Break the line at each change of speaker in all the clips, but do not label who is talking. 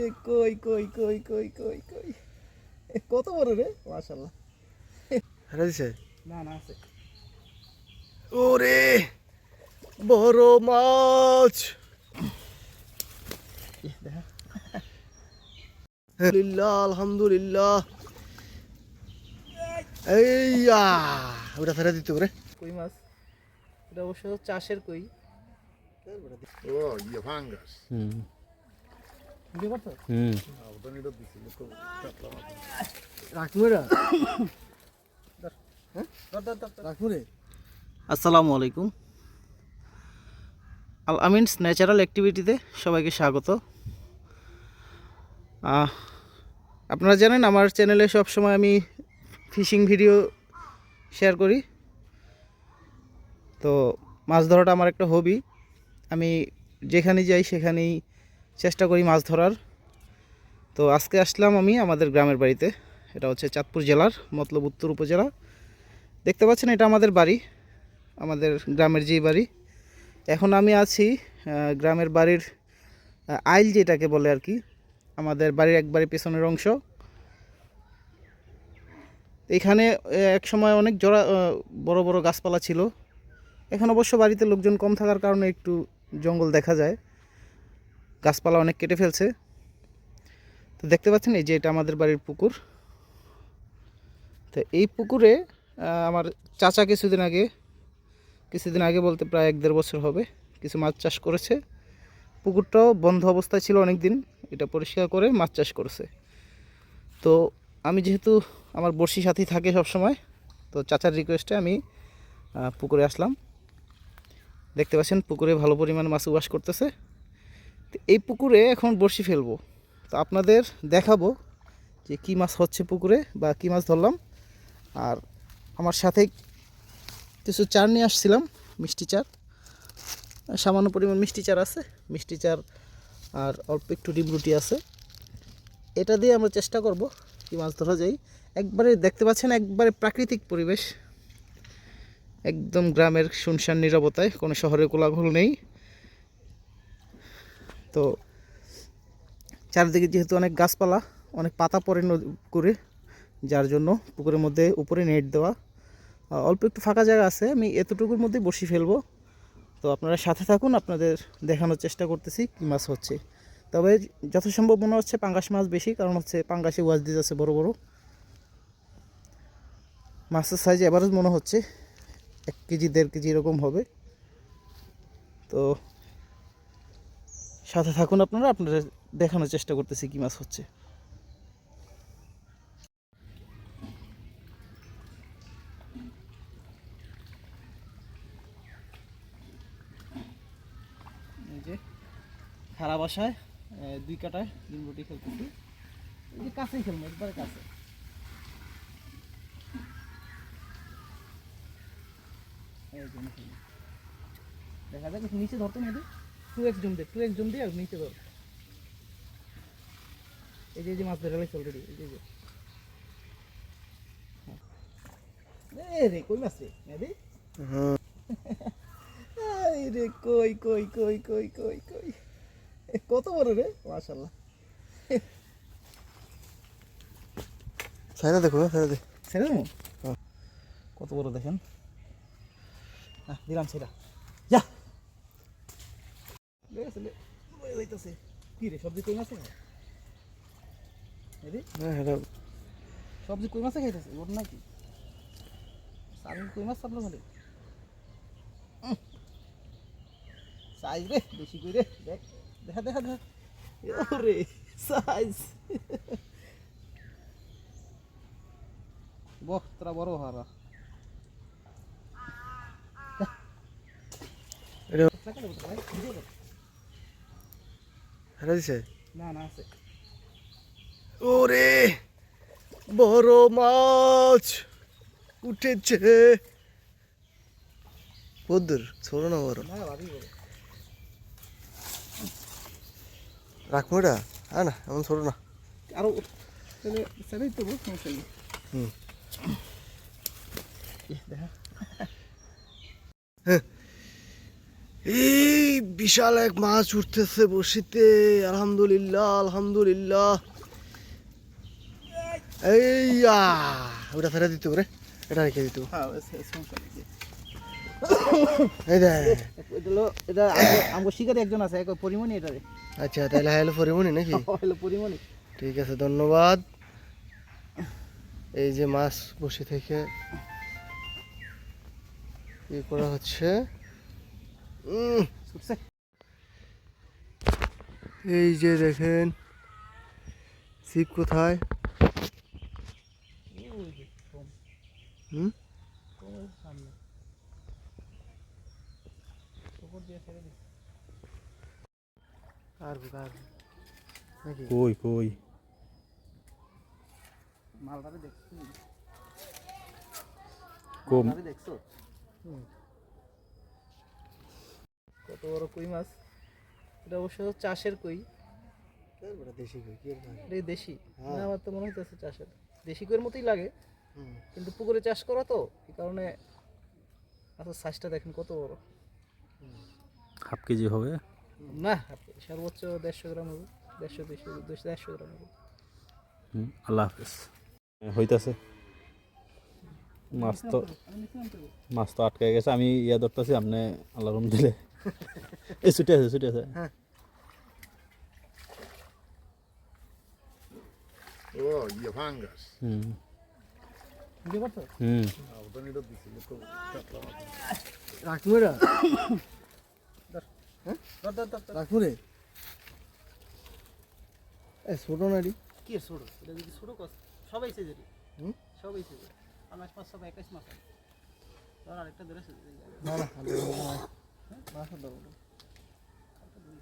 রে কই কই কই কই কই কই। এ, কত বড় রে? মাশাল্লাহ
হেরা দিছে?
না না আছে।
ওরে বড় মাছ। আলহামদুলিল্লাহ আলহামদুলিল্লাহ। এইয়া ওটা ফেরা দিতে পারে
কই মাছ? এটা অবশ্য চাষের কই।
Oh, you fangas.
হুম। হুম।
আসসালামু আলাইকুম। আল আমিনস ন্যাচারাল অ্যাক্টিভিটিতে সবাইকে স্বাগত। আপনারা জানেন আমার চ্যানেলে সব সময় আমি ফিশিং ভিডিও শেয়ার করি। তো মাছ ধরাটা আমার একটা হবি আমি যেখানে যাই সেখানেই চেষ্টা করি মাছ ধরার। তো আজকে আসলাম আমি আমাদের গ্রামের বাড়িতে। এটা হচ্ছে চাঁদপুর জেলার মতলব উত্তর উপজেলা। দেখতে পাচ্ছেন এটা আমাদের বাড়ি, আমাদের গ্রামের যেই বাড়ি। এখন আমি আছি গ্রামের বাড়ির আইল যেটাকে বলে আর কি, আমাদের বাড়ির একবারে পেছনের অংশ। এখানে এক সময় অনেক জোড়া বড় বড় গাছপালা ছিল। এখন অবশ্য বাড়িতে লোকজন কম থাকার কারণে একটু জঙ্গল দেখা যায়। গাছপালা অনেক কেটে ফেলছে। তো দেখতে পাচ্ছেন এই যে এটা আমাদের বাড়ির পুকুর। তো এই পুকুরে আমার চাচা কিছুদিন আগে কিছুদিন আগে বলতে প্রায় এক দেড় বছর হবে, কিছু মাছ চাষ করেছে। পুকুরটাও বন্ধ অবস্থায় ছিল অনেক দিন এটা পরিষ্কার করে মাছ চাষ করেছে। তো আমি যেহেতু আমার বড়শি সাথী থাকে সব সময় তো চাচার রিকোয়েস্টে আমি পুকুরে আসলাম। দেখতে পাচ্ছেন পুকুরে ভালো পরিমাণ মাছ উবাস করতেছে। এই পুকুরে এখন বড়শি ফেলব। তো আপনাদের দেখাবো যে কী মাছ হচ্ছে পুকুরে বা কী মাছ ধরলাম। আর আমার সাথে কিছু চার নিয়ে আসছিলাম, মিষ্টি চার। সামান্য পরিমাণ মিষ্টি চার আছে। মিষ্টি চার আর অল্প একটু ডিমরুটি আছে। এটা দিয়ে আমরা চেষ্টা করব কি মাছ ধরা যায়। একবারে দেখতে পাচ্ছেন, একবারে প্রাকৃতিক পরিবেশ। একদম গ্রামের শুনশান নিরবতায়, কোনো শহরের কোলাহল নেই। তো চারিদিকে যেহেতু অনেক গাছপালা, অনেক পাতা পড়ে করে যার জন্য পুকুরের মধ্যে উপরে নেট দেওয়া। অল্প একটু ফাঁকা জায়গা আছে, আমি এতটুকুর মধ্যে বসি ফেলব। তো আপনারা সাথে থাকুন, আপনাদের দেখানোর চেষ্টা করতেছি কী মাছ হচ্ছে। তবে যথাসম্ভব মনে হচ্ছে পাঙ্গাস মাছ বেশি, কারণ হচ্ছে পাঙ্গাসে ওয়াজ দিতে আছে বড় বড়। মাছের সাইজ এভারেজ মনে হচ্ছে এক কেজি, দেড় কেজি এরকম হবে। তো সাথে থাকুন আপনারা, আপনাদের দেখানোর চেষ্টা করতেছি কী মাছ হচ্ছে। খারাপ বাসায় দুই কাটায় ডিম রুটি খেলতেছি। এই যে কাছেই খেলব, একবারে কাছে। দেখা যাক নিচে ধরতে মেয়েদের টু এক্স জুম দে টু এক্স জুম দিয়ে নিচে ধর। এই যে মাছ ধরে গেছে অলরেডি এই যে এই হ্যাঁ। রে কই মাছ রে? মেয়েদের এই রে কই কই কই কই কই কই। কত বড় রে?
ফেরা দেখো দে
দেবো?
হ্যাঁ।
কত বড় দেখেন? হ্যাঁ দিলাম সেটা যা। কি রে সবজি কই মাছে
হ্যাঁ
সবজি কই মাছে খাইতেছে ওর নাকি? সারি কই মাছ চাপলো খালি? সাইজ রে বেশি কই রে? দেখ দেখা দেখা দেখা। রে সাইজ বহ তোরা বড় হারা।
এটা হেরা দিছে?
না না আছে।
ওরে বড় মাছ উঠেছে। কদ্দুর ছোট না বড়? রাখব এটা হ্যাঁ না এমন ছোট না।
আরও
হুম।
দেখা
এই বিশাল এক মাছ উঠতেছে বসিতে। আলহামদুলিল্লাহ আলহামদুলিল্লাহ। ওটা ফেলে দিতে রে। এটা রেখে দিত
হ্যাঁ
এই দেখ।
এটা আমার শিকারি একজন আছে এক পরিমণি এটা
আচ্ছা তাহলে হ্যালো পরিমণি নাকি?
হলো পরিমণি।
ঠিক আছে ধন্যবাদ। এই যে মাছ বসে থেকে ই করা হচ্ছে। উম,
ছুটছে।
এই যে দেখেন শিব কোথায়? আর
কই কই?
মালটারে দেখছি।
কম।
দেখছ? কত বড় কই মাছ? এটা অবশ্য চাষের কই।
দেশি কই? কি
এটা দেশি।
হ্যাঁ।
না আমার তো মনে হচ্ছে চাষের। দেশি কইয়ের মতোই লাগে। কিন্তু পুকুরে চাষ করা তো এই কারণে আচ্ছা সাইজটা দেখেন কত বড়।
হাফ কেজি হবে?
না সর্বোচ্চ দেড়শো গ্রাম হবে দেড়শো দুশো দুশো দেড়শো গ্রাম হবে।
হুম, আল্লাহ হাফেজ। হইতাছে। মাছ তো মাছ তো আটকে গেছে আমি ইয়া ধরতেছি আপনি আল্লাহ রুম দিলে। এই ছুটে আছে ছুটে আছে।
Oh, ইয়ে ফাঙ্গাস।
হুম।
বুঝতে পারছ
হুম।
আউদানিটা দিছিল তো কাতলা মাছ।
রাখব রে
ধর ধর ধর ধর।
রাখব রে এ ছোট নাড়ি
কি ছোট? এটা যদি ছোট কস সবাই সেজেরি
হুম?
সবাই সেজেরি আনাজ পাঁচ সব একাশ মাছ আছে ধর আরেকটা ধরে সেজেরি
না না। আর দেবো না।
মাছের ধরো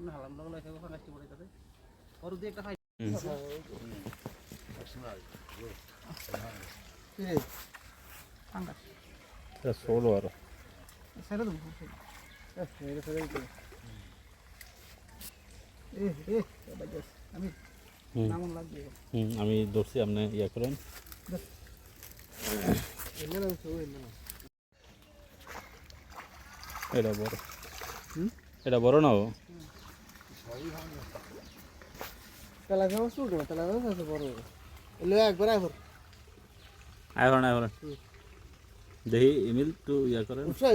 না হালাম লাগলো এখানে ফাঁকাশটি পড়ে যাবে ওর দিয়ে একটা খাই
কি রে
ফাঙ্গাস
ষোলো আর
ছেড়ে দেবো
এ, এটা ফেলে দিতে।
এ এ এবার যাস। আমি
হুম
নামন লাগবে
হুম আমি ধরছি আপনি ইয়া করেন
এনে না, তো এনে না।
এটা বড়। এটা বড় না ও?
তেলাপিয়া মাছ ছোট না, তেলাপিয়া মাছ আছে বড়। এলে একবার
করেন আয় করেন দেখি ইমিল একটু ইয়া করেন।
উৎসাহ